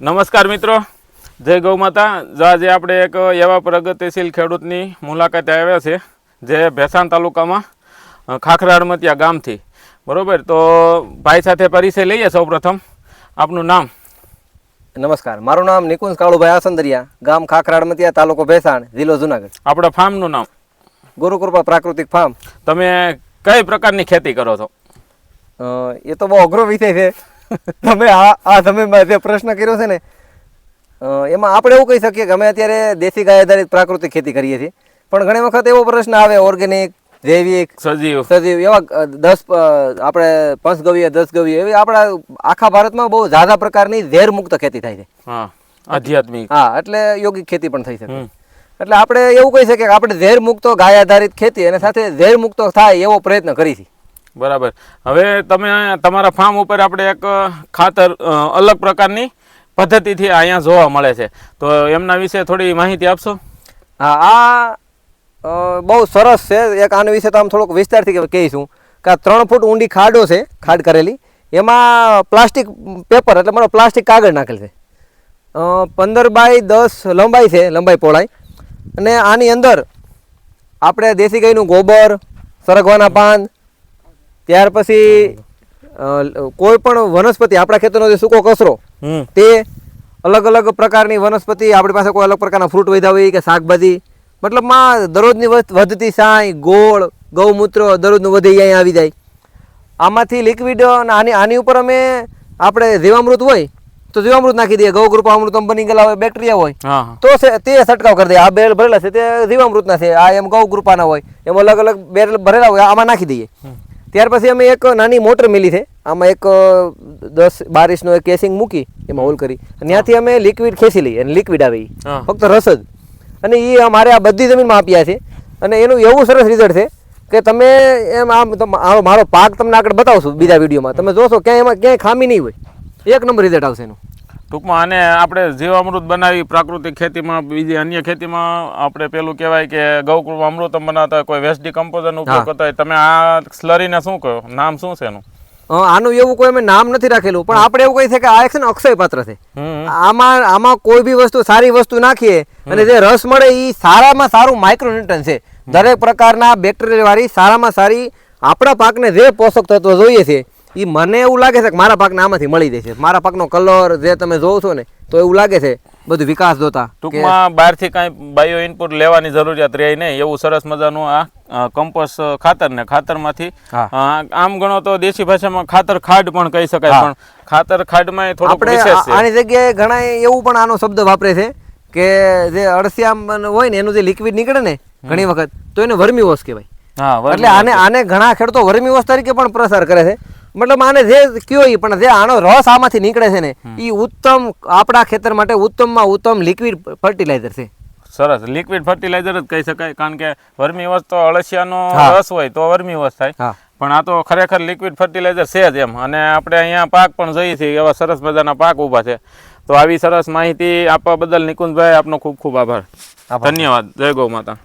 નમસ્કાર મિત્રો. જય ગૌ માતા. જો આજે આપણે એક એવા પ્રગતિશીલ ખેડૂતની મુલાકાતે આવ્યા છે જે ભેસાણ તાલુકામાં ખાખરાડમતિયા ગામથી. બરાબર? તો ભાઈ સાથે પરિચય લઈએ સૌપ્રથમ. આપનું નામ? નમસ્કાર. મારું નામ નિકુંજ કાળુભાઈ આસંદરિયા ગામ ખાખરાડમતિયા તાલુકો ભેસાણ જિલ્લો જુનાગઢ. આપણા ફાર્મનું નામ? ગુરુકૃપા પ્રાકૃતિક ફાર્મ. તમે કઈ પ્રકારની ખેતી કરો છો? એ તો બહુ અઘરો વિષય છે. તમે આ આ તમે જે પ્રશ્ન કર્યો છે ને એમાં આપણે એવું કહી શકીએ કે અમે અત્યારે દેશી ગાય આધારિત પ્રાકૃતિક ખેતી કરીએ છીએ. પણ ઘણી વખત એવો પ્રશ્ન આવે ઓર્ગેનિક જૈવિક સજીવ. સજીવ એવા દસ આપણે આપણે દસ દસગવ્ય એવી આપણા આખા ભારતમાં બહુ ઝાઝા પ્રકારની ઝેર મુક્ત ખેતી થાય છે. આધ્યાત્મિક. હા એટલે યોગિક ખેતી પણ થઈ શકે. એટલે આપણે એવું કહી શકીએ કે આપણે ઝેર મુક્તો ગાય આધારિત ખેતી અને સાથે ઝેર મુક્તો થાય એવો પ્રયત્ન કરી છે બરાબર. હવે તમે તમારા ફાર્મ ઉપર આપણે એક ખાતર અલગ પ્રકારની પદ્ધતિથી અહીંયા જોવા મળે છે. તો એમના વિશે થોડી માહિતી આપશો? હા, આ બહુ સરસ છે. એક આના વિશે તો આમ થોડોક વિસ્તારથી કહીશું. કે આ ત્રણ ફૂટ ઊંડી ખાડો છે, ખાડ કરેલી. એમાં પ્લાસ્ટિક પેપર, એટલે મારો પ્લાસ્ટિક કાગળ નાખેલ છે. પંદર બાય દસ લંબાઈ છે, લંબાઈ પહોળાઈ. અને આની અંદર આપણે દેશી ગાયનું ગોબર, સરગવાના પાન ત્યાર પછી કોઈ પણ વનસ્પતિ આપણા ખેતરનો જે સૂકો કચરો તે અલગ અલગ પ્રકારની વનસ્પતિ આપણી પાસે કોઈ અલગ પ્રકારના ફ્રૂટ વધ્યા હોય કે શાકભાજી મતલબમાં દરરોજની વધતી સાંઈ ગોળ ગૌમૂત્ર દરરોજનું વધે અહીંયા આવી જાય. આમાંથી લિક્વિડ અને આની આની ઉપર અમે આપણે જીવામૃત હોય તો જીવામૃત નાખી દઈએ. ગૌ કૃપા અમૃતમ બની ગયેલા હોય બેક્ટેરિયા હોય તો તે છંટકાવ કરી દઈએ. આ બેરલ ભરેલા છે તે જીવામૃતના છે. આ એમ ગૌ કૃપાના હોય. એમ અલગ અલગ બેરલ ભરેલા હોય આમાં નાખી દઈએ. ત્યાર પછી અમે એક નાની મોટર મિલી છે. આમાં એક દસ બારીસનો એક કેસિંગ મૂકી એમાં હોલ કરી. અને ત્યાંથી અમે લિક્વિડ ખેંચી લઈએ અને લિક્વિડ આવે. ફક્ત રસ જ. અને એ અમારે આ બધી જમીનમાં આપ્યા છે. અને એનું એવું સરસ રિઝલ્ટ છે કે તમે એમ આમ મારો પાક તમને આગળ બતાવશું બીજા વિડીયોમાં. તમે જોશો ક્યાંય એમાં ક્યાંય ખામી નહીં હોય. એક નંબર રિઝલ્ટ આવશે એનું. ટૂંકમાં આને આપણે જીવામૃત બનાવી પ્રાકૃતિક ખેતીમાં બીજી અન્ય ખેતીમાં આપણે પેલું કહેવાય કે ગૌકૃપ અમૃતમ બનાવતા હોય કોઈ વેસ્ટ ડિકમ્પોઝરનો ઉપયોગ કરતા હોય. તમે આ સ્લરીને શું કહો? નામ શું છે એનું? આનું એવું કોઈ અમે નામ નથી રાખેલું પણ આપણે એવું કહી છે કે આ એક છે ને અક્ષય પાત્ર છે. આમાં આમાં કોઈ બી વસ્તુ સારી વસ્તુ નાખીએ અને જે રસ મળે એ સારામાં સારું માઇક્રોન્યુટ્રન છે. દરેક પ્રકારના બેક્ટેરિયા વાળી સારામાં સારી આપણા પાકને જે પોષક તત્વો જોઈએ છે એ મને એવું લાગે છે કે મારા પાકને આમાંથી મળી જશે મારા પાકનો કલર જે તમે જોવો છો ને તો એવું લાગે છે બધું વિકાસ જોતા ટૂંકમાં બહારથી કાંઈ બાયો ઇનપુટ લેવાની જરૂરિયાત રહે નહીં. એવું સરસ મજાનું આ કમ્પોસ ખાતર ને ખાતરમાંથી આમ ગણો તો દેશી ભાષામાં ખાતર ખાડ પણ કહી શકાય પણ ખાતર ખાડમાં આપણે વિશેષ છે. આની જગ્યાએ ઘણા એવું પણ આનો શબ્દ વાપરે છે કે જે અળસિયામ હોય ને એનું જે લિક્વિડ નીકળે ને ઘણી વખત તો એને વર્મી વોશ કહેવાય એટલે આને આને ઘણા ખેડૂતો વર્મી વોશ તરીકે પણ પ્રસાર કરે છે. મતલબ આને જે કયો ઈ પણ જે આનો રસ આમાંથી નીકળે છે ને એ ઉત્તમ આપણા ખેતર માટે ઉત્તમમાં ઉત્તમ લિક્વિડ ફર્ટિલાઇઝર છે. સરસ. લિક્વિડ ફર્ટિલાઇઝર જ કહી શકાય કારણ કે વર્મી વસ તો અળસિયાનો રસ હોય તો વર્મી વસ થાય. પણ આ તો ખરેખર લિક્વિડ ફર્ટિલાઇઝર છે જ એમ. અને આપણે અહીંયા પાક પણ જોઈએ છીએ એવા સરસ મજાના પાક ઊભા છે. તો આવી સરસ માહિતી આપવા બદલ નિકુંજભાઈ આપનો ખૂબ ખૂબ આભાર. આભાર. ધન્યવાદ. જય ગૌ માતા.